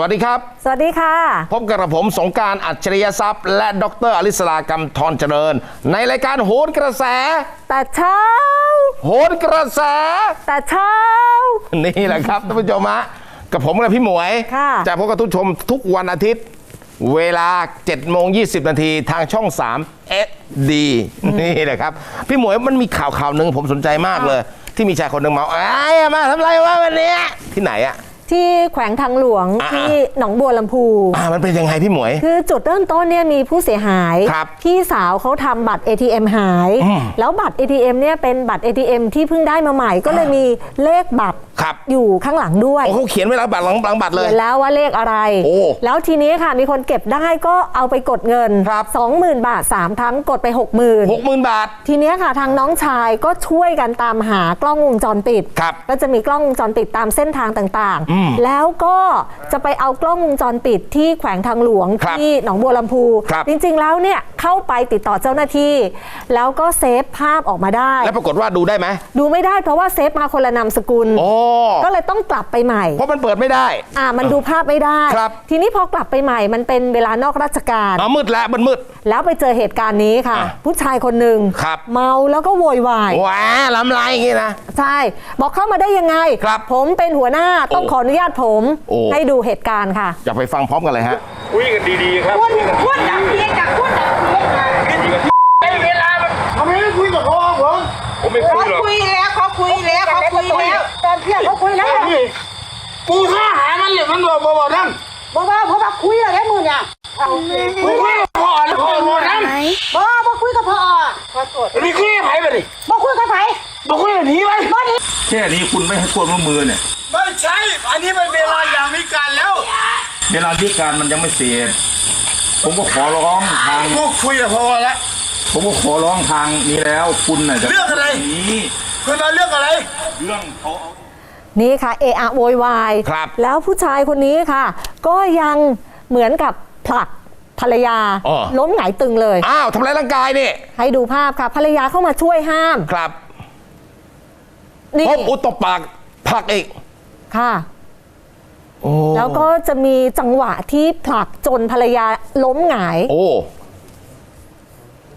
วัสดีครับ สวัสดีค่ะ พบกับผมสงกรารอัจฉริยทรัพย์ และดรอลิสลากำธรเจริญ ในรายการโหนกระแส แต่เช้า โหนกระแส แต่เช้า นี่แหละครับท่านผู้ชมฮะกับผมและพี่หมวยค่ะจะพบกับทุกชมทุกวันอาทิตย์ เวลา7โมง20 นาทีทางช่อง 3 SD นี่แหละครับ พี่หมวยมันมีข่าวข่าวหนึ่งผมสนใจมากเลย ที่มีชายคนหนึ่งมาไอ้ยมาทำไรวะวันเนี้ยที่ไหนอะ ที่แขวงทางหลวงอ่า ที่หนองบัวลำพู อ่ามันเป็นยังไงพี่หมวย คือจุดเริ่มต้นเนี่ยมีผู้เสียหายครับพี่สาวเขาทำบัตร ATM หาย อืมแล้วบัตร ATM เนี่ยเป็นบัตร ATM ที่เพิ่งได้มาใหม่ก็เลยมีเลขบัตร ครับ อยู่ข้างหลังด้วยโอ้เขาเขียนไว้แล้วบัตรหลังหลังบัตรเลย เขียนแล้วว่าเลขอะไร โอ้แล้วทีนี้ค่ะมีคนเก็บได้ก็เอาไปกดเงินครับ20,000บาท3ครั้งกดไป60,000หกหมื่นบาท ทีเนี้ยค่ะทางน้องชายก็ช่วยกันตามหากล้องวงจรปิด ครับก็จะมีกล้องวงจรปิดตามเส้นทางต่างอืมๆ แล้วก็จะไปเอากล้องวงจรปิดที่แขวงทางหลวงครับที่หนองบัวลำพูครับ จริงๆแล้วเนี่ยเข้าไปติดต่อเจ้าหน้าที่ แล้วก็เซฟภาพออกมาได้ แล้วปรากฏว่าดูได้ไหม ดูไม่ได้เพราะว่าเซฟมาคนละนามสกุลโอ้ก็เลยต้องกลับไปใหม่ เพราะมันเปิดไม่ได้ อ่ามันดูภาพไม่ได้ ครับ ทีนี้พอกลับไปใหม่มันเป็นเวลานอกราชการอ๋อมืดแล้วมันมืด แล้วไปเจอเหตุการณ์นี้ค่ะ อะผู้ชายคนหนึ่งครับ เมาแล้วก็โวยวาย ว้าลำลายอย่างงี้นะ ใช่ บอกเข้ามาได้ยังไง ครับผมเป็นหัวหน้าต้องโอ้ขออนุญาตผม โอ้ ให้ดูเหตุการณ์ค่ะ อยากไปฟังพร้อมกันเลยฮะ คุยกันดีๆครับพูดพูดดังเพียงจากพูดดังเพียงมาไม่เวลามันทำไมไม่คุยกับพ่อผมผมไม่คุเขายหรอกคุยแล้วเขาคุย แล้วเขาคุยแล้วตอนเที่ยงเขาคุยแล้วกูท่าหามันเลยมันบอกบอกบอกนั่นบอกว่าผมว่าคุยแล้วมือเนี่ยเอาคุยกับพ่อแล้วพ่อบอกนั่นบอกบอกคุยกับพ่อขอโทษนี่คุยกับไผ่ไปดิบอกคุยกับไผบอกคุยกับหนีไปบอกนี่แค่นี้คุณไม่ให้ควรร่วมมือเนี่ยไม่ใช่อันนี้มันเวลาอย่างวิการแล้ว เวลาที่การมันยังไม่เสร็จผมก็ขอร้องทางกูคุยกับพ่อแล้ว ผมก็ขอร้องทางนี้แล้วคุณน่ะจเรื่องอะไร นี้คุณเอาเรื่องอะไร เรื่องเขาเอา นี่ค่ะเออะโวยวายครับ แล้วผู้ชายคนนี้ค่ะ ก็ยังเหมือนกับผลักภรรยาอ๋อล้มหงายตึงเลย อ้าวทำร้ายร่างกายนี่ให้ดูภาพค่ะ ภรรยาเข้ามาช่วยห้าม ครับนี่พบอุตตบปากผลักอีกค่ะ โอ้แล้วก็จะมีจังหวะที่ผลักจนภรรยาล้มหงาย โอ้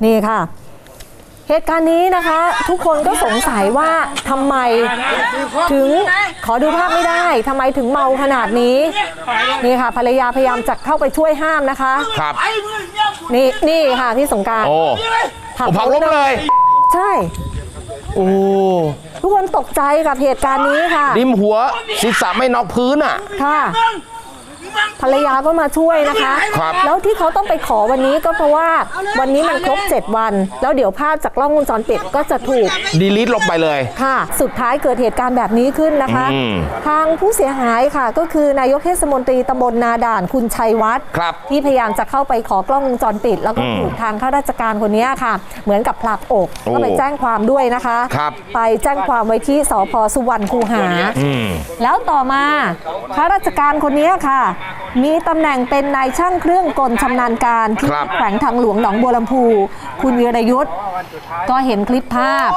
นี่ค่ะ เหตุการณ์นี้นะคะ ทุกคนก็สงสัยว่าทำไมถึงขอดูภาพไม่ได้ทำไมถึงเมาขนาดนี้ นี่ค่ะภรรยาพยายามจะเข้าไปช่วยห้ามนะคะ ครับไอ้มึงเนี่ยกูนี่นี่ค่ะพี่สงกรารโอ้ผลักผมผลักล้มเลย ใช่โอ้ทุกคนตกใจกับเหตุการณ์นี้ค่ะ ริมหัวศีรษะไม่นอกพื้นอะ ค่ะ ภรรยาก็มาช่วยนะคะ ครับแล้วที่เขาต้องไปขอวันนี้ก็เพราะว่าวันนี้มันครบ 7 วัน แล้วเดี๋ยวภาพจากกล้องวงจรปิดก็จะถูกดีลิทลงไปเลย ค่ะ สุดท้ายเกิดเหตุการณ์แบบนี้ขึ้นนะคะ อืมทางผู้เสียหายค่ะ ก็คือนายกเทศมนตรีตำบลนาด่านคุณชัยวัฒน์ครับ ที่พยายามจะเข้าไปขอกล้องวงจรปิด แล้วก็อืมถูกทางข้าราชการคนนี้ค่ะ เหมือนกับผลักอกโอ้ก็ไปแจ้งความด้วยนะคะ ครับ ไปแจ้งความไว้ที่สพสุวรรณคูหา อืม แล้วต่อมาข้าราชการคนนี้ค่ะมีตำแหน่งเป็นนายช่างเครื่องกลชำนาญการที่ครับ แขวงทางหลวงหนองบัวลำพู คุณวีรยุทธ์ก็เห็นคลิปภาพ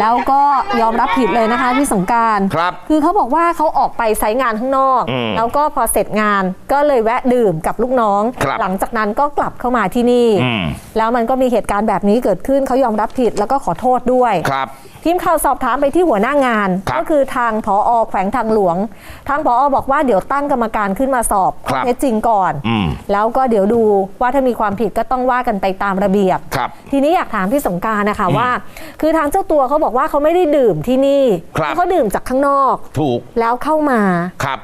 แล้วก็ยอมรับผิดเลยนะคะพี่สงกราร ครับคือเขาบอกว่าเขาออกไปไซต์งานข้างนอก อืมแล้วก็พอเสร็จงานก็เลยแวะดื่มกับลูกน้อง ครับหลังจากนั้นก็กลับเข้ามาที่นี่ อืม แล้วมันก็มีเหตุการณ์แบบนี้เกิดขึ้นเขายอมรับผิดแล้วก็ขอโทษด้วย ครับ ทีมข่าวสอบถามไปที่หัวหน้างาน ครับก็คือทางผอแขวงทางหลวง ทางผอบอกว่าเดี๋ยวตั้งกรรมการขึ้นมาสอบครับข้อเท็จจริงก่อน อืม แล้วก็เดี๋ยวดูว่าถ้ามีความผิดก็ต้องว่ากันไปตามระเบียบ ครับ ทีนี้อยากถามพี่สงกรารนะคะว่า คือทางเจ้าตัวเขาบอกว่าเขาไม่ได้ดื่มที่นี่ครับ เขาดื่มจากข้างนอก ถูก แล้วเข้ามา ครับ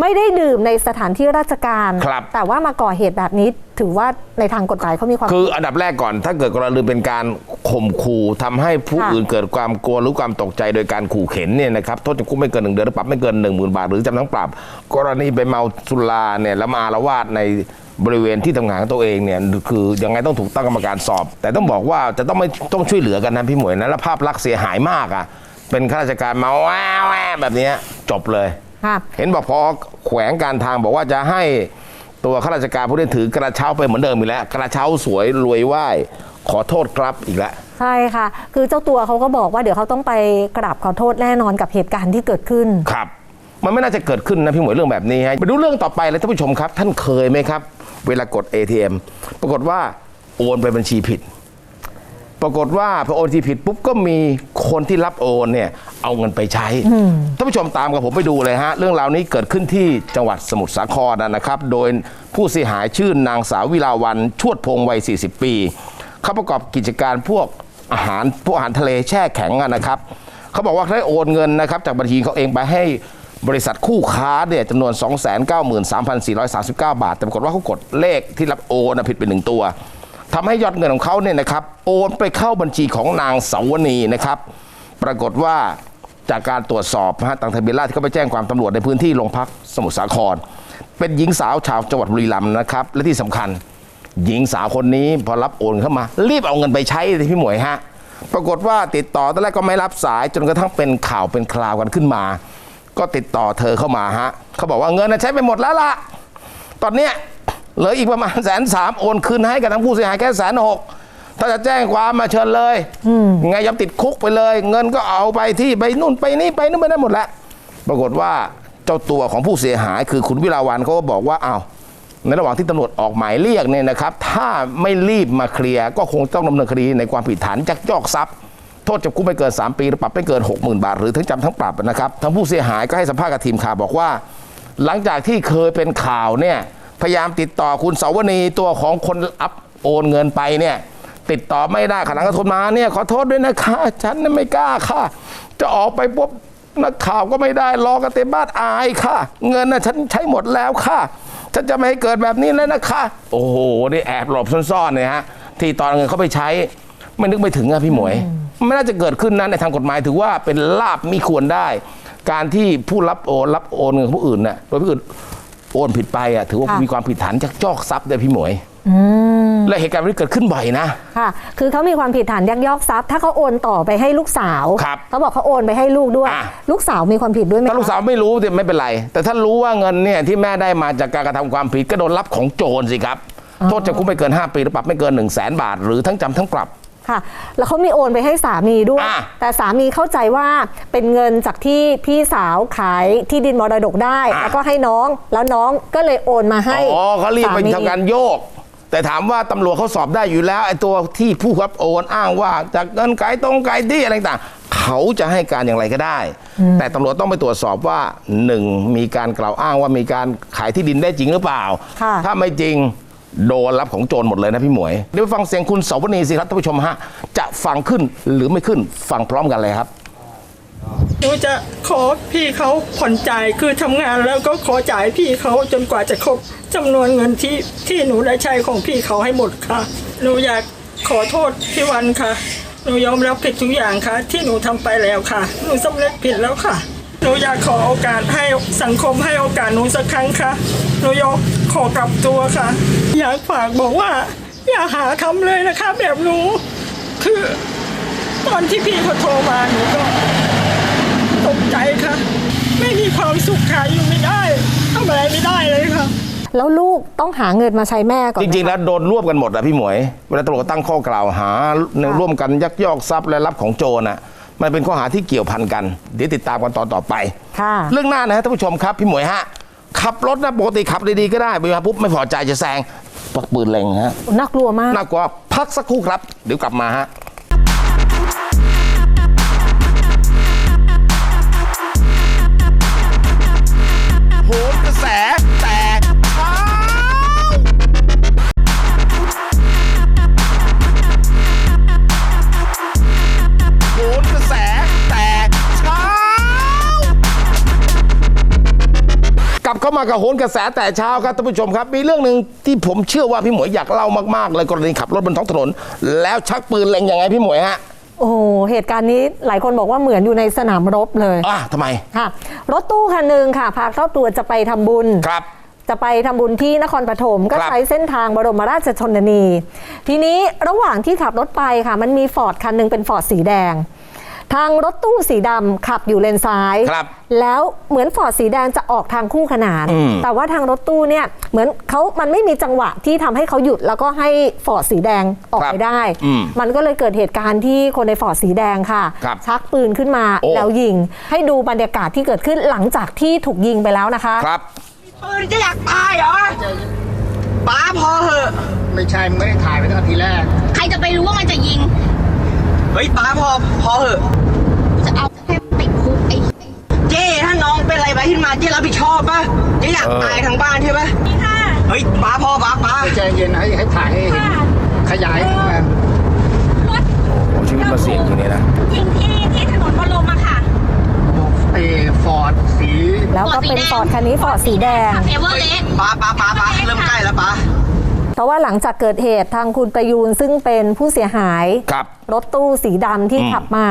ไม่ได้ดื่มในสถานที่ราชการ ครับ แต่ว่ามาก่อเหตุแบบนี้ถือว่าในทางกฎหมายเขามีความคืออันดับแรกก่อน ถ้าเกิดกรณีเป็นการข่มขู่ทำให้ผู้ค่ะอื่นเกิดความกลัวหรือความตกใจโดยการขู่เข็นเนี่ยนะครับโทษจำคุกไม่เกินหนึ่งเดือนหรือปรับไม่เกินหนึ่งหมื่นบาท หรือจำทั้งปรับ กรณีไปเมาสุราเนี่ยแล้วมาอาละวาดในบริเวณที่ทำงานของตัวเองเนี่ยคือยังไงต้องถูกตั้งกรรมการสอบ แต่ต้องบอกว่าจะต้องไม่ต้องช่วยเหลือกันนะพี่หมวยนะแล้วภาพลักษณ์เสียหายมากอะเป็นข้าราชการมาแววแววแบบเนี้ยจบเลย ค่ะเห็นบอกพอแขวงการทางบอกว่าจะให้ตัวข้าราชการผู้นี้ถือกระเช้าไปเหมือนเดิมอีกแล้วกระเช้าสวยรวยไหวขอโทษครับอีกแล้วใช่ค่ะ คือเจ้าตัวเขาก็บอกว่าเดี๋ยวเขาต้องไปกราบขอโทษแน่นอนกับเหตุการณ์ที่เกิดขึ้นครับ มันไม่น่าจะเกิดขึ้นนะพี่หมวยเรื่องแบบนี้ฮะไปดูเรื่องต่อไปเลยท่านผู้ชมครับ ท่านเคยไหมครับ เวลากด ATM ปรากฏว่าโอนไปบัญชีผิด ปรากฏว่าพอโอนทีผิดปุ๊บก็มีคนที่รับโอนเนี่ยเอาเงินไปใช้ท่านผู้ชมตามกับผมไปดูเลยฮะ เรื่องราวนี้เกิดขึ้นที่จังหวัดสมุทรสาครนะครับ โดยผู้เสียหายชื่อนางสาววิลาวันชวดพงศ์วัย 40 ปีเขาประกอบกิจการพวกอาหารพวกอาหารทะเลแช่แข็งอะนะครับเขาบอกว่าเขาได้โอนเงินนะครับ จากบัญชีเขาเองไปให้บริษัทคู่ค้าเนี่ยจำนวน 293,439 บาท แต่ปรากฏว่าเขากดเลขที่รับโอนนะผิดไปหนึ่งตัว ทำให้ยอดเงินของเขาเนี่ยนะครับโอนไปเข้าบัญชีของนางสาวนีนะครับ ปรากฏว่าจากการตรวจสอบนะฮะทางทะเบียนราษฎร์ที่เขาไปแจ้งความตำรวจในพื้นที่โรงพักสมุทรสาคร เป็นหญิงสาวชาวจังหวัดบุรีรัมย์นะครับ และที่สำคัญ หญิงสาวคนนี้พอรับโอนเข้ามา รีบเอาเงินไปใช้เลยพี่หมวยฮะปรากฏว่าติดต่อตอนแรกก็ไม่รับสายจนกระทั่งเป็นข่าวเป็นคราวกันขึ้นมา ก็ติดต่อเธอเข้ามาฮะเขาบอกว่าเงินน่ะใช้ไปหมดแล้วล่ะ ตอนเนี้ย เหลืออีกประมาณแสนสามโอนคืนให้กับทั้งผู้เสียหายแค่แสนหกถ้าจะแจ้งความมาเชิญเลยไงยอมติดคุกไปเลย เงินก็เอาไปที่ไปนู่นไปนี่ไปนู่นไปนั่นหมดแล้วปรากฏว่าเจ้าตัวของผู้เสียหายคือคุณวิลาวันเขาก็บอกว่าเอ้าในระหว่างที่ตำรวจออกหมายเรียกเนี่ยนะครับ ถ้าไม่รีบมาเคลียร์ก็คงต้องดำเนินคดีในความผิดฐานยักยอกทรัพย์ โทษจำคุกไม่เกิน 3 ปีหรือปรับไม่เกิน 60,000 บาท หรือทั้งจำทั้งปรับนะครับทั้งผู้เสียหายก็ให้สัมภาษณ์กับทีมข่าวบอกว่า หลังจากที่เคยเป็นข่าวเนี่ย พยายามติดต่อคุณเสาวนีตัวของคนรับโอนเงินไปเนี่ย ติดต่อไม่ได้ขณะกระโทรมาเนี่ยขอโทษด้วยนะคะ ฉันน่ะไม่กล้าค่ะ จะออกไปปุ๊บนักข่าวก็ไม่ได้รอกันเต็มบ้านอายค่ะ เงินน่ะฉันใช้หมดแล้วค่ะ ฉันจะไม่ให้เกิดแบบนี้แล้วนะคะ โอ้โหนี่แอบหลบซ่อนๆเนี่ยฮะที่ตอนเงินเขาไปใช้ไม่นึกไม่ถึงอะพี่หมวย ไม่น่าจะเกิดขึ้นนะในทางกฎหมายถือว่าเป็นลาบมีควรได้ การที่ผู้รับโอนรับโอนเงินของผู้อื่นน่ะโดยผู้อื่น โอนผิดไปอะถือว่าค่ะมีความผิดฐานยักยอกทรัพย์ได้พี่หมวย และเหตุการณ์แบบนี้เกิดขึ้นบ่อยนะ ค่ะ คือเขามีความผิดฐานยักยอกทรัพย์ ถ้าเขาโอนต่อไปให้ลูกสาวครับเขาบอกเขาโอนไปให้ลูกด้วยอะลูกสาวมีความผิดด้วยไหมถ้าลูกคะสาวไม่รู้เนี่ยไม่เป็นไร แต่ถ้ารู้ว่าเงินเนี่ยที่แม่ได้มาจากการกระทำความผิดก็โดนรับของโจรสิครับ โทษจำคุกไม่เกิน 5 ปีหรือปรับไม่เกิน 1 0 0 0 0แสนบาท หรือทั้งจำทั้งปรับ ค่ะ แล้วเขามีโอนไปให้สามีด้วย อะ แต่สามีเข้าใจว่าเป็นเงินจากที่พี่สาวขายที่ดินมรดกได้อะแล้วก็ให้น้องแล้วน้องก็เลยโอนมาให้อ๋อเขารีบไปสมี ทำการโยก แต่ถามว่าตำรวจเขาสอบได้อยู่แล้วไอ้ตัวที่ผู้รับโอนอ้างว่าจากเงินไกตรงไกที่อะไรต่างๆเขาจะให้การอย่างไรก็ได้ แต่ตำรวจต้องไปตรวจสอบว่าหนึ่งมีการกล่าวอ้างว่ามีการขายที่ดินได้จริงหรือเปล่า ค่ะ ถ้าไม่จริง โดนรับของโจรหมดเลยนะพี่หมวย เดี๋ยวไปฟังเสียงคุณเสาวนีสิครับท่านผู้ชมฮะ จะฟังขึ้นหรือไม่ขึ้นฟังพร้อมกันเลยครับ หนูจะขอพี่เขาผ่อนจ่ายคือทำงานแล้วก็ขอจ่ายพี่เขาจนกว่าจะครบจำนวนเงินที่ที่หนูได้ใช้ของพี่เขาให้หมดค่ะ หนูอยากขอโทษพี่วันค่ะ หนูยอมรับผิดทุกอย่างค่ะ ที่หนูทำไปแล้วค่ะ หนูสำเร็จผิดแล้วค่ะ หนูอยากขอโอกาสให้สังคมให้โอกาสหนูสักครั้งค่ะหนูยอมขอกลับตัวค่ะ อยากฝากบอกว่า อย่าหาทำเลยนะคะ แบบหนูคือตอนที่พี่เขาโทรมาหนูก็ตกใจค่ะ ไม่มีความสุขค่ะอยู่ไม่ได้ทำอะไรไม่ได้เลยค่ะแล้วลูกต้องหาเงินมาใช้แม่ก่อนจริงๆ แล้วโดนรวบกันหมดอะพี่หมวย เวลาตำรวจตั้งข้อกล่าวหาในร่วมกันยักยอกทรัพย์และรับของโจรน่ะ มันเป็นข้อหาที่เกี่ยวพันกัน เดี๋ยวติดตามกันตอนต่อไป ค่ะ เรื่องหน้านะฮะท่านผู้ชมครับ พี่หมวยฮะ ขับรถนะปกติขับดีๆก็ได้เวลาปุ๊บไม่พอใจจะแซงปักปืนเล็งฮะน่ากลัวมาก น่ากลัวพักสักครู่ครับ เดี๋ยวกลับมาฮะ โหนกระแสามากับโหนกระแสแต่เช้าครับท่านผู้ชมครับ มีเรื่องหนึ่งที่ผมเชื่อว่าพี่หมวยอยากเล่ามากๆเลยกรณีขับรถบนท้องถนน แล้วชักปืนเล็งยังไงพี่หมวยฮะโอ้โหเหตุการณ์นี้หลายคนบอกว่าเหมือนอยู่ในสนามรบเลยอะทำไมค่ะ รถตู้คันหนึ่งค่ะ พาครอบครัวจะไปทำบุญครับจะไปทำบุญที่นครปฐมก็ครับใช้เส้นทางบรมราชชนนี ทีนี้ระหว่างที่ขับรถไปค่ะ มันมีฟอร์ดคันหนึ่งเป็นฟอร์ดสีแดง ทางรถตู้สีดำขับอยู่เลนซ้าย ครับ แล้วเหมือนฟอร์ดสีแดงจะออกทางคู่ขนาน อืม แต่ว่าทางรถตู้เนี่ยเหมือนเขามันไม่มีจังหวะที่ทำให้เขาหยุด แล้วก็ให้ฟอร์ดสีแดงออกไปได้ อืมมันก็เลยเกิดเหตุการณ์ที่คนในฟอร์ดสีแดงค่ะ ครับชักปืนขึ้นมาโอ้ แล้วยิง ให้ดูบรรยากาศที่เกิดขึ้นหลังจากที่ถูกยิงไปแล้วนะคะ ครับ ปืนจะอยากตายเหรอป้าพอเหอะ ไม่ใช่มึงไม่ได้ถ่ายไปตั้งแต่ทีแรก ใครจะไปรู้ว่ามันจะยิง เฮ้ยป้าพอพอเหอะจะ อะไรไปขึ้นมาเจ้รับผิดชอบป่ะเจ้อยากเออตายทั้งบ้านใช่ป่ะเฮ้ยป้าพอป้าป้าใจเย็นให้ให้ถ่ายให้เห็นขยายมาโอ้ชีวิตมาเสี่ยงจริงเนี่ยนะยิงที่ที่ถนนบรมอะค่ะเอฟอร์ดสี แล้วก็เป็นฟอร์ดคันนี้ฟอร์ดสีแดงเฟเวอร์เลสป้าป้าป้าป้าเริ่มใกล้แล้วป้าเพราะว่าหลังจากเกิดเหตุทางคุณประยูนซึ่งเป็นผู้เสียหายครับรถตู้สีดำที่อืมขับมา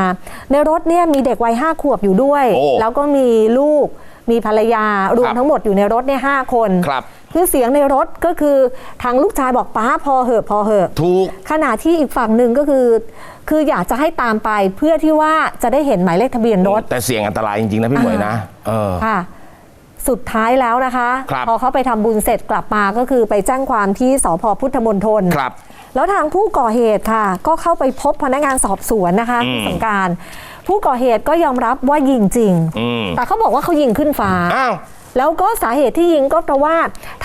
ในรถเนี่ยมีเด็กวัยห้าขวบอยู่ด้วยโอ้แล้วก็มีลูก มีภรรยารวคมรับทั้งหมดอยู่ในรถเนี่ยห้าคนครับคือเสียงในรถก็คือทางลูกชายบอกป้าพอเหอะพอเหอะถูกขณะที่อีกฝั่งหนึ่งก็คือ คืออยากจะให้ตามไปเพื่อที่ว่าจะได้เห็นหมายเลขทะเบียนรถ แต่เสี่ยงอันตรายจริงๆนะพี่หมวยนะเออค่ะสุดท้ายแล้วนะคะครับพอเขาไปทำบุญเสร็จกลับมาก็คือไปแจ้งความที่สพพุทธมณฑลครับ แล้วทางผู้ก่อเหตุค่ะ ก็เข้าไปพบพนักงานสอบสวนนะคะอืมที่สังการ ผู้ก่อเหตุก็ยอมรับว่ายิงจริงอืมแต่เขาบอกว่าเขายิงขึ้นฟ้า อ้าว แล้วก็สาเหตุที่ยิงก็เพราะว่า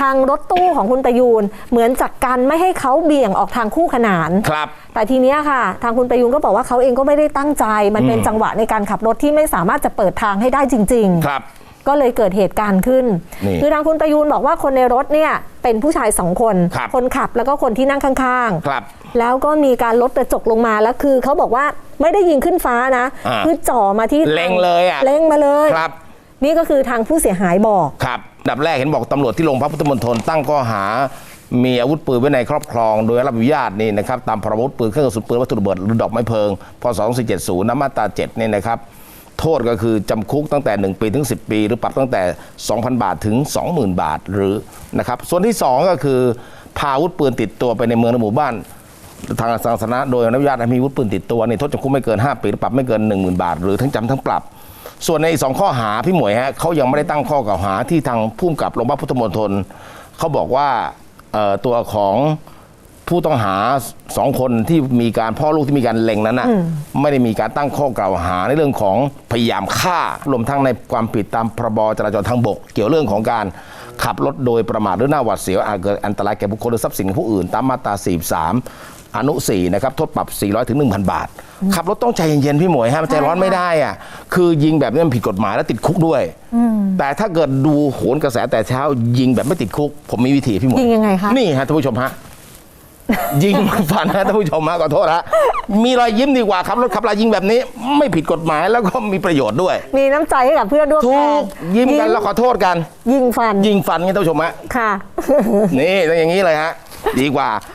ทางรถตู้ของคุณประยูนเหมือนจากกันไม่ให้เขาเบี่ยงออกทางคู่ขนาน ครับ แต่ทีเนี้ยค่ะ ทางคุณประยูนก็บอกว่าเขาเองก็ไม่ได้ตั้งใจ มันเป็นอืมจังหวะในการขับรถที่ไม่สามารถจะเปิดทางให้ได้จริง ๆ ครับ ก็เลยเกิดเหตุการณ์ขึ้นนี่คือทางคุณประยูนบอกว่าคนในรถเนี่ยเป็นผู้ชายสองคนครับคนขับแล้วก็คนที่นั่งข้างครับๆแล้วก็มีการลดกระจกลงมาแล้วคือเขาบอกว่าไม่ได้ยิงขึ้นฟ้านะอ่าคือจ่อมาที่เล็งเลยอะเล็งมาเลยครับ นี่ก็คือทางผู้เสียหายบอกครับอันดับแรกเห็นบอกตำรวจที่โรงพักพุทธมณฑลตั้งข้อหามีอาวุธปืนไว้ในครอบครอง โดยรับอนุญาตนี่นะครับตามพรบอาวุธปืนเครื่องกระสุนปืนวัตถุระเบิดหรือดอกไม้เพลิงพศ 2470นะมาตรา7เนี่ยนะครับ โทษก็คือจำคุกตั้งแต่ 1 ปีถึง 10 ปี หรือปรับตั้งแต่ 2,000 บาทถึง 20,000 บาทหรือนะครับส่วนที่ 2 ก็คือพาอาวุธปืนติดตัวไปในเมืองในหมู่บ้าน ทางสาธารณะโดยอนุญาตให้มีอาวุธปืนติดตัวนี่โทษจำคุกไม่เกิน 5 ปีหรือปรับไม่เกิน 10,000 บาท หรือทั้งจำทั้งปรับ ส่วนในสองข้อหาพี่หมวยฮะเขายังไม่ได้ตั้งข้อกล่าวหาที่ทางผู้กำกับโรงพักพุทธมณฑลเขาบอกว่าตัวของ ผู้ต้องหาสองคนที่มีการพ่อลูกที่มีการเล็งนั้นนะไม่ได้มีการตั้งข้อกล่าวหาในเรื่องของพยายามฆ่ารวมทั้งในความผิดตามพรบจราจรทางบก เกี่ยวเรื่องของการขับรถโดยประมาทหรือหน้าหวาดเสียวอาจเกิดอันตรายแก่บุคคลหรือทรัพย์สินของผู้อื่น ตามมาตรา43อนุ4นะครับโทษปรับ 400ถึง1,000 บาท ขับรถต้องใจเย็นๆพี่หมวยฮะมันใจร้อนไม่ได้อะคือยิงแบบนี้มันผิดกฎหมายและติดคุกด้วยแต่ถ้าเกิดดูโหนกระแสแต่เช้ายิงแบบไม่ติดคุก ผมมีวิธีพี่หมวยยิงยังไงคะนี่ฮะท่านผู้ชมฮะ ยิงฟันนะท่านผู้ชมฮะขอโทษฮะมีรอยยิ้มดีกว่าขับรถขับลายิงแบบนี้ ไม่ผิดกฎหมายแล้วก็มีประโยชน์ด้วย มีน้ำใจให้กับเพื่อนร่วมถูงานกยิ้มกันแล้วขอโทษกัน ยิงฟันยิงฟันไงท่านผู้ชมฮะค่ะ นี่ต้องอย่างนี้เลยฮะ ดีกว่าค่ะ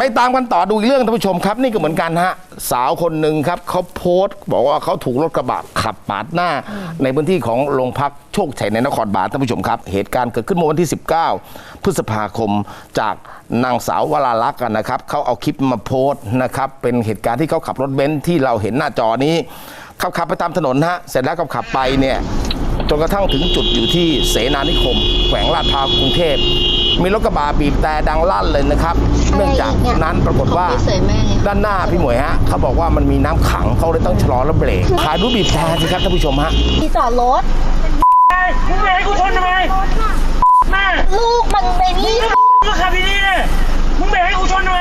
ไปตามกันต่อดูอีกเรื่องท่านผู้ชมครับ นี่ก็เหมือนกันฮะสาวคนหนึ่งครับเขาโพสต์ บอกว่าเขาถูกรถกระบะขับปาดหน้า ในพื้นที่ของโรงพักโชคชัยในนครบาลท่านผู้ชมครับ เหตุการณ์เกิดขึ้นเมื่อวันที่ 19 พฤษภาคมจากนางสาววราลักษณ์กันนะครับเขาเอาคลิปมาโพสต์นะครับเป็นเหตุการณ์ที่เขาขับรถเบนซ์ที่เราเห็นหน้าจอนี้ขับขับไปตามถนนฮะเสร็จแล้วก็ขับไปเนี่ยจนกระทั่งถึงจุดอยู่ที่เสนานิคม แขวงลาดพร้าวกรุงเทพมีรถกระบะบีบแต่ดังลั่นเลยนะครับ เนื่องจากนั้นปรากฏว่าด้านหน้าพี่หมวยฮะเขาบอกว่ามันมีน้ำขังเขาเลยต้องชะลอแล้วเบรกถ่ายรูปบีบแต่สิครับท่านผู้ชมฮะที่จอดรถมึงเบรกให้กูชนทำไมแม่ลูกมันไปนี่ค่ะก็ขับดีๆเนี่ยมึงเบรกให้กูชนทำไม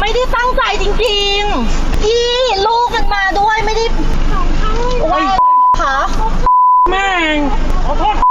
ไม่ได้ตั้งใจจริงๆพี่ลูกมันมาด้วยไม่ได้ว่าค่ะแม่งขอโทษ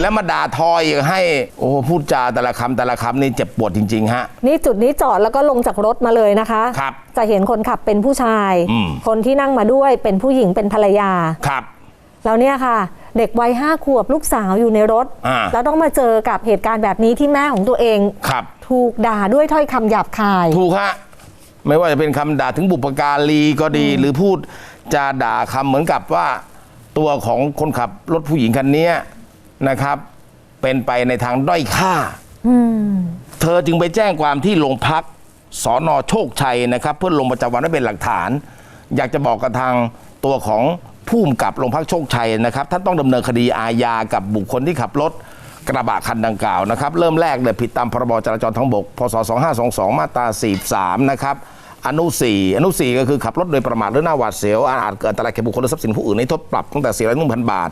แล้วมาด่าทออีกให้โอ้โหพูดจาแต่ละคำแต่ละคำนี่เจ็บปวดจริงๆฮะ นี่จุดนี้จอดแล้วก็ลงจากรถมาเลยนะคะ ครับจะเห็นคนขับเป็นผู้ชาย อืม คนที่นั่งมาด้วยเป็นผู้หญิงเป็นภรรยา ครับ แล้วเนี่ยค่ะ เด็กวัยห้าขวบลูกสาวอยู่ในรถ อ่า แล้วต้องมาเจอกับเหตุการณ์แบบนี้ที่แม่ของตัวเอง ครับ ถูกด่าด้วยถ้อยคำหยาบคาย ถูกฮะไม่ว่าจะเป็นคำด่าถึงบุปการีก็ดี หรือพูดจาด่าคำเหมือนกับว่า ตัวของคนขับรถผู้หญิงคันนี้ นะครับ เป็นไปในทางด้อยค่า เธอจึงไปแจ้งความที่โรงพักสอนอโชคชัยนะครับ เพื่อลงประจำวันไว้เป็นหลักฐาน อยากจะบอกกับทางตัวของผู้กำกับโรงพักโชคชัยนะครับท่านต้องดำเนินคดีอาญากับบุคคลที่ขับรถกระบะคันดังกล่าวนะครับ เริ่มแรกเลยผิดตามพรบจราจรทางบกพศ 2522 มาตรา 43 นะครับ อนุ 4 อนุ 4 ก็คือขับรถโดยประมาทหรือหน้าหวาดเสียวอาจเกิดอันตรายแก่บุคคลหรือทรัพย์สินผู้อื่นในโทษปรับตั้งแต่4 0 0 1,000 บาท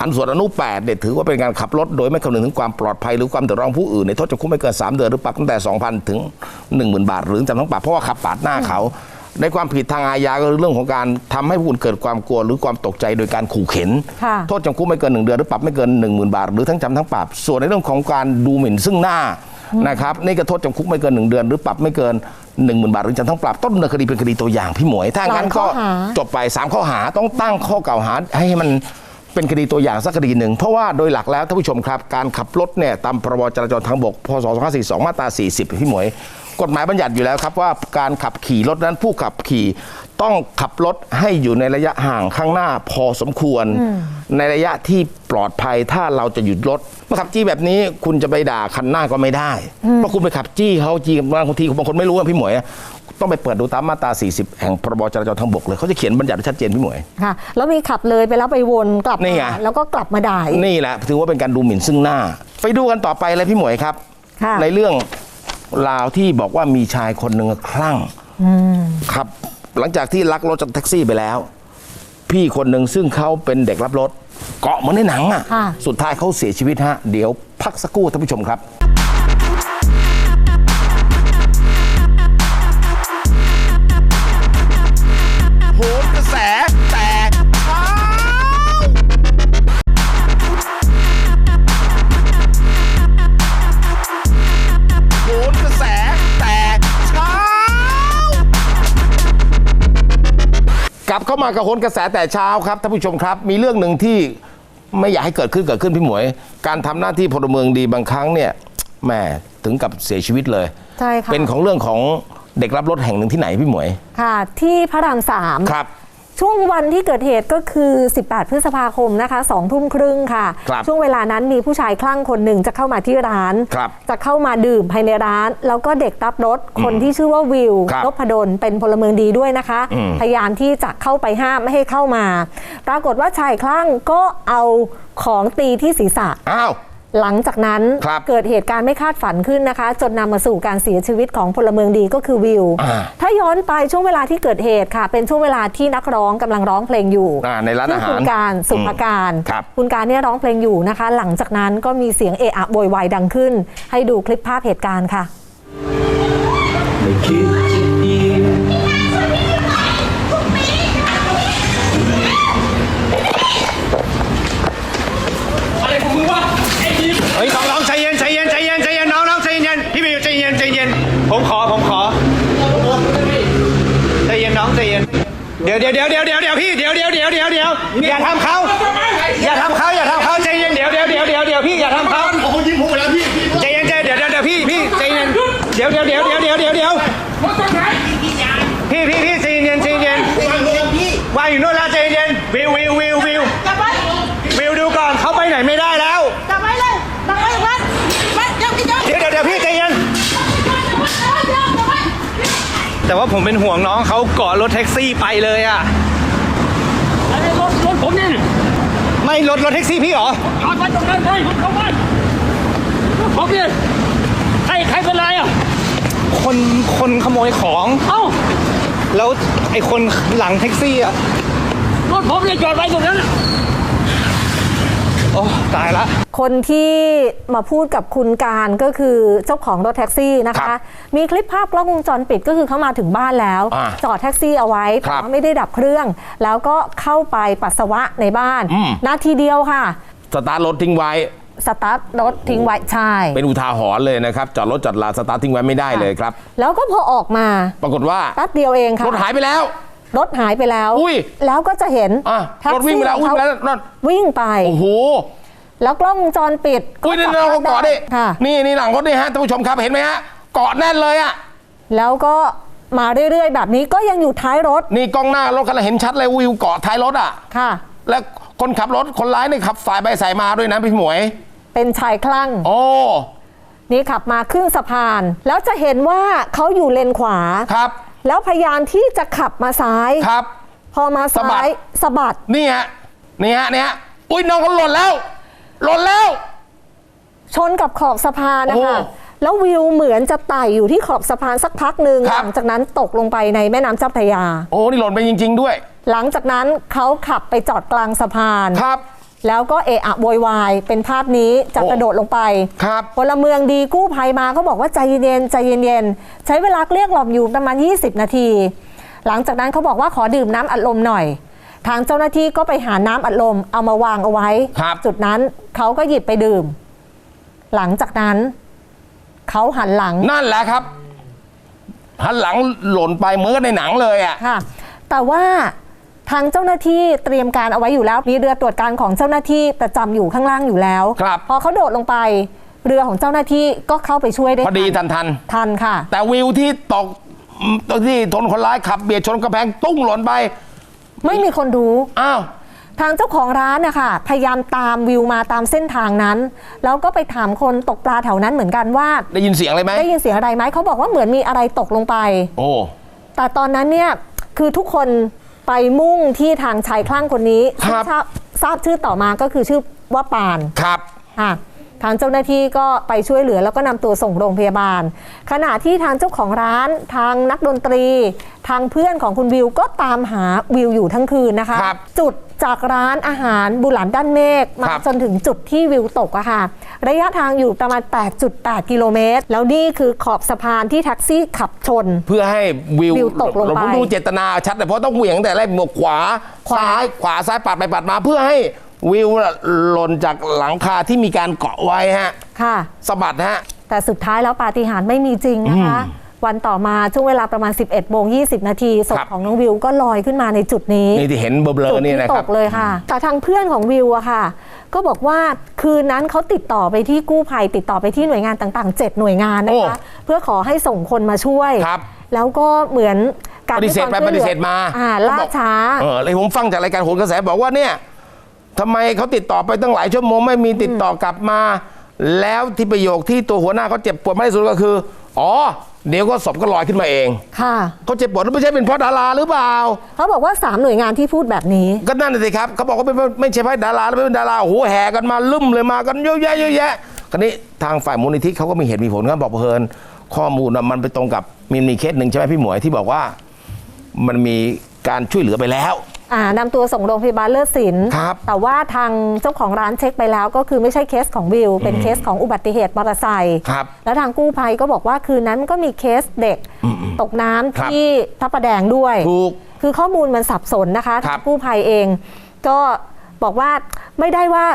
อันส่วนอนุ8เนี่ยถือว่าเป็นการขับรถโดยไม่คำนึงถึงความปลอดภัยหรือความเดือดร้อนผู้อื่นในโทษจำคุกไม่เกิน3เดือนหรือปรับตั้งแต่ 2,000 ถึง 10,000 บาท หรือจำทั้งปรับเพราะว่าขับปาดหน้าเขา ในความผิดทางอาญาก็คือเรื่องของการทำให้ผู้อื่นเกิดความกลัวหรือความตกใจโดยการขู่เข็นค่ะโทษจำคุกไม่เกิน 1 เดือนหรือปรับไม่เกิน 1 0,000 บาท หรือทั้งจำทั้งปรับ ส่วนในเรื่องของการดูหมิ่นซึ่งหน้านะครับนี่ก็โทษจำคุกไม่เกิน 1 เดือน หรือปรับไม่เกิน 1 0,000 บาทหรือจำทั้งปรับต้องดำเนินคดีเป็นคดีตัวอย่างพี่หมวย ถ้างั้นก็หลายข้อหาจบไป 3 ข้อหาต้องตั้งข้อกล่าวหาให้มัน เป็นคดีตัวอย่างสักคดีหนึ่ง เพราะว่าโดยหลักแล้วท่านผู้ชมครับ การขับรถเนี่ยตามพรบจราจรทางบกพศ2542 มาตรา 40 พี่หมวย กฎหมายบัญญัติอยู่แล้วครับว่าการขับขี่รถนั้นผู้ขับขี่ต้องขับรถให้อยู่ในระยะห่างข้างหน้าพอสมควร ในระยะที่ปลอดภัยถ้าเราจะหยุดรถมาขับจี้แบบนี้คุณจะไปด่าคันหน้าก็ไม่ได้เพราะคุณไปขับจี้เขาจี้บางทีบางคนไม่รู้นะพี่หมวยต้องไปเปิดดูตามมาตรา 40 แห่งพรบจราจรทางบกเลยเขาจะเขียนบัญญัติไว้ชัดเจนพี่หมวยค่ะแล้วมีขับเลยไปแล้วไปวนกลับนี่ไงมาแล้วก็กลับมาด่าอีกนี่แหละถือว่าเป็นการดูหมิ่นซึ่งหน้า ไปดูกันต่อไปเลยพี่หมวยครับค่ะในเรื่อง ราวที่บอกว่ามีชายคนหนึ่งคลั่งครับ หลังจากที่ลักรถจากแท็กซี่ไปแล้ว พี่คนหนึ่งซึ่งเขาเป็นเด็กรับรถ เกาะเหมือนในหนังอะค่ะสุดท้ายเขาเสียชีวิตฮะ เดี๋ยวพักสักครู่ท่านผู้ชมครับ กลับเข้ามากับโหนกระแสแต่เช้าครับท่านผู้ชมครับ มีเรื่องหนึ่งที่ไม่อยากให้เกิดขึ้นเกิดขึ้นพี่หมวย การทำหน้าที่พลเมืองดีบางครั้งเนี่ยแหม่ถึงกับเสียชีวิตเลยใช่ค่ะเป็นของเรื่องของเด็กรับรถแห่งหนึ่งที่ไหนพี่หมวย ค่ะ ที่พระรามสามครับ ช่วงวันที่เกิดเหตุก็คือ 18 พฤษภาคมนะคะ2ทุ่มครึ่งค่ะครับช่วงเวลานั้นมีผู้ชายคลั่งคนหนึ่งจะเข้ามาที่ร้านครับจะเข้ามาดื่มภายในร้าน แล้วก็เด็กรับรถคนที่ชื่อว่าวิวครับนพดลเป็นพลเมืองดีด้วยนะคะอืมพยายามที่จะเข้าไปห้ามไม่ให้เข้ามา ปรากฏว่าชายคลั่งก็เอาของตีที่ศีรษะอ้าว หลังจากนั้นครับเกิดเหตุการณ์ไม่คาดฝันขึ้นนะคะ จนนำมาสู่การเสียชีวิตของพลเมืองดีก็คือวิวอ่าถ้าย้อนไปช่วงเวลาที่เกิดเหตุค่ะ เป็นช่วงเวลาที่นักร้องกำลังร้องเพลงอยู่อ่าในร้านอาหารซึ่งคุณการสุภการครับคุณการเนี่ยร้องเพลงอยู่นะคะ หลังจากนั้นก็มีเสียงเอะอะโวยวายดังขึ้น ให้ดูคลิปภาพเหตุการณ์ค่ะเขอผมขอใจเย็นน้องใจเย็นเดี๋ยวเดี๋ยวเดี๋ยวเดี๋ยวเดี๋ยวเดี๋ยวพี่เดี๋ยวเดี๋ยวเดี๋ยวเดี๋ยวเดี๋ยวอย่าทำเขาอย่าทำเขาอย่าทำเขาใจเย็นเดี๋ยวเดี๋ยวเดี๋ยวเดี๋ยวเดี๋ยวพี่อย่าทำเขาผมยิงผมไปแล้วพี่พี่ใจเย็นใจเดี๋ยวเดี๋ยวเดี๋ยวพี่พี่ใจเย็นเดี๋ยวเดี๋ยวเดี๋ยวเดี๋ยวเดี๋ยวเดี๋ยวเดี๋ยวพี่พี่พี่ใจเย็นใจเย็นวางลงพี่วางอยู่โน่นแล้วใจเย็นวิววิววิววิวจับไว้วิวดูก่อนเขาไปไหนไม่ได้ แต่ว่าผมเป็นห่วงน้องเขาเกาะรถแท็กซี่ไปเลยอะรถรถผมนี่ไม่รถรถแท็กซี่พี่เหรอจอดไว้ตรงนั้นเลยผมเข้าบ้านรถผมนี่ใครใครเป็นไรอะ คนคนขโมยของเอ้าแล้วไอ้คนหลังแท็กซี่อะรถผมเนี่ยจอดไว้ตรงนั้น โอ้ตายละ คนที่มาพูดกับคุณการก็คือเจ้าของรถแท็กซี่นะครัคะ บมีคลิปภาพกล้องวงจรปิดก็คือเขามาถึงบ้านแล้ว อ่าจอดแท็กซี่เอาไว้ครัแต่บว่าไม่ได้ดับเครื่อง แล้วก็เข้าไปปัสสาวะในบ้าน อืม นาทีเดียวค่ะ สตาร์ทรถทิ้งไว้ สตาร์ทรถทิ้งไว้ใช่เป็นอุทาหรณ์เลยนะครับ จอดรถจอดลาสตาร์ททิ้งไว้ไม่ได้เลยครับ แล้วก็พอออกมาปรากฏว่าแป๊บเดียวเองค่ะ รถหายไปแล้ว รถหายไปแล้ว อุ้ยแล้วก็จะเห็นอะแท็กรถวิ่งไปแล้วซี่วิ่งไปแล้วของเขารถวิ่งไป โอ้โหแล้วกล้องวงจรปิดอุ้ยนี่จับเราภาพเกาะดิค่ะ นี่นี่หลังรถนี่ฮะท่านผู้ชมครับเห็นไหมฮะเกาะแน่นเลยอะแล้วก็มาเรื่อยๆ แบบนี้ก็ยังอยู่ท้ายรถนี่กล้องหน้ารถคันละเห็นชัดเลยวิวเกาะท้ายรถอะ ค่ะ และคนขับรถคนร้ายนี่ขับสายไปสายมาด้วยนะพี่หมวย เป็นชายคลั่ง โอ้ นี่ขับมาขึ้นสะพาน แล้วจะเห็นว่าเขาอยู่เลนขวา ครับ แล้วพยายามที่จะขับมาซ้าย ครับ พอมาสะบัซ้าดยสะบัด นี่ฮะ นี่ฮะ นี่ฮะ อุ้ยน้องเขาหล่นแล้ว หล่นแล้ว ชนกับขอบสะพานนะคะโอ้แล้ววิวเหมือนจะไต่อยู่ที่ขอบสะพานสักพักหนึ่งครัหบลังจากนั้นตกลงไปในแม่น้ำเจ้าพระยา โอ้ นี่หล่นไปจริง ๆ ด้วย หลังจากนั้นเขาขับไปจอดกลางสะพาน ครับ แล้วก็เอะอะโวยวายเป็นภาพนี้จะโอ้กระโดดลงไปครับพลเมืองดีกู้ภัยมาเขาบอกว่าใจเย็นๆใจเย็นๆใช้เวลาเกลี้ยกล่อมอยู่ประมาณ 20 นาที หลังจากนั้นเขาบอกว่าขอดื่มน้ำอัดลมหน่อย ทางเจ้าหน้าที่ก็ไปหาน้ำอัดลมเอามาวางเอาไว้ครับจุดนั้นเขาก็หยิบไปดื่ม หลังจากนั้นเขาหันหลังนั่นแหละครับหันหลังหล่นไปเหมือนกับในหนังเลยอะค่ะ แต่ว่า ทางเจ้าหน้าที่เตรียมการเอาไว้อยู่แล้ว มีเรือตรวจการของเจ้าหน้าที่ประจำอยู่ข้างล่างอยู่แล้ว ครับ พอเขาโดดลงไปเรือของเจ้าหน้าที่ก็เข้าไปช่วยได้พอดีทันทันทันค่ะ แต่วิวที่ตกอืมตอนที่ทนคนร้ายขับเบียดชนกระแพงตุ้งหล่นไป ไม่มีคนดูอ้าวทางเจ้าของร้านนะคะพยายามตามวิวมาตามเส้นทางนั้น แล้วก็ไปถามคนตกปลาแถวนั้นเหมือนกันว่า ได้ยินเสียงอะไรไหมได้ยินเสียงอะไรไหมเขาบอกว่าเหมือนมีอะไรตกลงไป โอ้แต่ตอนนั้นเนี่ยคือทุกคน ไปมุ่งที่ทางชายคลั่งคนนี้ครับซึ่งทราบทราบชื่อต่อมาก็คือชื่อว่าปานครับ ค่ะ ทางเจ้าหน้าที่ก็ไปช่วยเหลือแล้วก็นำตัวส่งโรงพยาบาล ขณะที่ทางเจ้าของร้าน ทางนักดนตรี ทางเพื่อนของคุณวิวก็ตามหาวิวอยู่ทั้งคืนนะคะครับจุดจากร้านอาหารบุหลันด้านเมฆมาครับจนถึงจุดที่วิวตกอะค่ะ ระยะทางอยู่ประมาณ 8.8 กิโลเมตร แล้วนี่คือขอบสะพานที่แท็กซี่ขับชน เพื่อให้วิววิวตกลงไปเราดูเจตนาชัดแต่เพราะต้องเหวี่ยงแต่แรกหมวกขวาขวา ซ้ายขวาซ้ายปัดไปปัดมาเพื่อให้ วิวน่ะหล่นจากหลังคาที่มีการเกาะไว้ฮะค่ะ สะบัดฮะ แต่สุดท้ายแล้วปาฏิหาริย์ไม่มีจริงนะคะ วันต่อมาช่วงเวลาประมาณ 11โมง20 นาทีศพครับของน้องวิวก็ลอยขึ้นมาในจุดนี้ นี่ที่เห็นเบลจุอดๆนี่ที่นะตครับกเลยค่ะ แต่ทางเพื่อนของวิวอะค่ะ ก็บอกว่าคืนนั้นเขาติดต่อไปที่กู้ภัย ติดต่อไปที่หน่วยงานต่างๆ 7 หน่วยงานนะคะโอ้เพื่อขอให้ส่งคนมาช่วยครับแล้วก็เหมือนการปฏิเสธไปให้ความปฏิเสธมาอ่าล่าช้าเออเลยผมฟังจากรายการโหนกระแสบอกว่าเนี่ย ทำไมเขาติดต่อไปตั้งหลายชั่วโมงไม่มีติดต่อกลับมา แล้วที่ประโยคที่ตัวหัวหน้าเขาเจ็บปวดมากที่สุดก็คือ อ๋อ เดี๋ยวก็ศพก็ลอยขึ้นมาเองค่ะเขาเจ็บปวดแล้วไม่ใช่เป็นเพราะดาราหรือเปล่า เขาบอกว่า 3 หน่วยงานที่พูดแบบนี้ ก็นั่นน่ะสิครับเขาบอกว่าไม่ไม่ไม่ใช่เพราะดาราแล้วไม่เป็นดาราโอ้โหแห่กันมาลืมเลยมากันเยอะแยะเยอะแยะคราวนี้ทางฝ่ายมูลนิธิเขาก็มีเหตุมีผลครับบอกเพลินข้อมูลน่ะมันไปตรงกับมีมีเคสหนึ่งใช่ไหมพี่หมวยที่บอกว่า มันมีการช่วยเหลือไปแล้วอ่า นำตัวส่งโรงพยาบาลเลิศศิลป์ครับแต่ว่าทางเจ้าของร้านเช็คไปแล้ว ก็คือไม่ใช่เคสของวิว เป็นเคสของอุบัติเหตุมอเตอร์ไซค์ครับแล้วทางกู้ภัยก็บอกว่าคืนนั้นก็มีเคสเด็กตกน้ำครับที่พระประแดงด้วยถูกคือข้อมูลมันสับสนนะคะครัทาบงกู้ภัยเอง ก็บอกว่าไม่ได้ว่า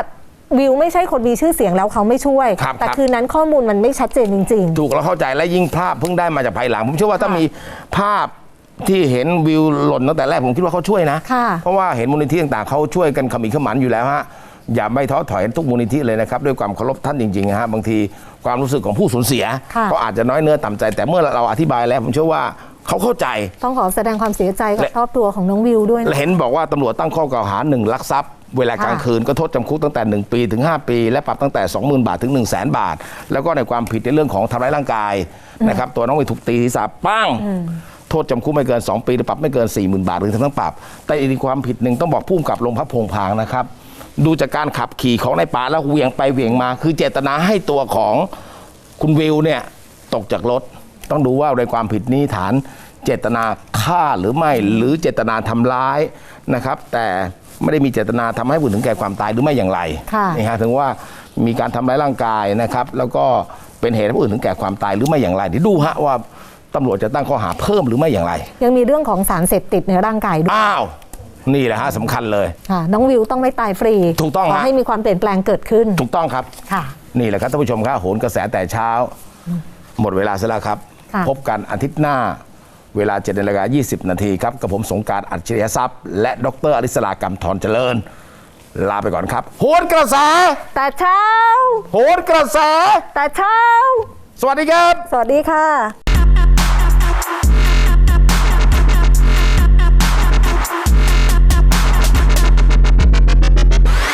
วิวไม่ใช่คนมีชื่อเสียงแล้วเขาไม่ช่วยครับแต่ครับคืนนั้นข้อมูลมันไม่ชัดเจนจริงถูกเราเข้าใจและยิ่งภาพเพิ่งได้มาจากภายหลัง ผมเชื่อว่าถ้ามีภาพ ที่เห็นวิวหล่นตั้งแต่แรกผมคิดว่าเขาช่วยนะ ค่ะเพราะว่าเห็นมูลนิธิต่างๆเขาช่วยกันขมินขมันอยู่แล้วฮะอย่าไม่ท้อถอยทุกมูลนิธิเลยนะครับ ด้วยความเคารพท่านจริงๆนะฮะบางทีความรู้สึกของผู้สูญเสียค่ะ ก็อาจจะน้อยเนื้อต่ำใจ แต่เมื่อเราอธิบายแล้ว ผมเชื่อว่าเขาเข้าใจๆต้องขอแสดงความเสียใจกับและ ครอบครัวของน้องวิวด้วยและนะเห็นบอกว่าตำรวจตั้งข้อกล่าวหาหนึ่งลักทรัพย์ เวลากลางค่ะคืนก็โทษจำคุกตั้งแต่ 1 ปีถึง 5 ปี และปรับตั้งแต่ 20,000 บาทถึง 1 0 0 0 0แบาท แล้วก็ในความผิดในเรื่องของทำร้ายร่างกายนะครับตัวน้องไปถูกตีศีรษะปั้ง โทษจำคุกไม่เกิน 2 ปีหรือปรับไม่เกิน 40,000 บาทหรือทั้งปรับ แต่อีกความผิดหนึ่งต้องบอกพุ่มกับโรงพักโพงพางนะครับ ดูจากการขับขี่ของในป่าแล้วเหวี่ยงไปเหวี่ยงมา คือเจตนาให้ตัวของคุณวิวเนี่ยตกจากรถ ต้องดูว่าในความผิดนี้ฐานเจตนาฆ่าหรือไม่หรือเจตนาทำร้ายนะครับ แต่ไม่ได้มีเจตนาทำให้ผู้อื่นถึงแก่ความตายหรือไม่อย่างไรค่ะนี่ฮะถึงว่ามีการทำร้ายร่างกายนะครับ แล้วก็เป็นเหตุให้ผู้อื่นถึงแก่ความตายหรือไม่อย่างไรเดี๋ยวดูฮะว่า ตำรวจจะตั้งข้อหาเพิ่มหรือไม่อย่างไร ยังมีเรื่องของสารเสพติดในร่างกายด้วยอ้าว นี่แหละฮะสำคัญเลยค่ะน้องวิวต้องไม่ตายฟรีถูกต้องขอฮะ ให้มีความเปลี่ยนแปลงเกิดขึ้นถูกต้องครับ ค่ะ นี่แหละครับท่านผู้ชมครับโหนกระแสแต่เช้า หมดเวลาซะแล้วครับ ค่ะ พบกันอาทิตย์หน้า เวลา7นาฬิกา20 นาทีครับ กับผมสงกรารอัจฉริยทรัพย์ และดรอริสลากรรมทรเจริญ ลาไปก่อนครับ โหนกระแสแต่เช้า โหนกระแส แต่เช้า สวัสดีครับ สวัสดีค่ะ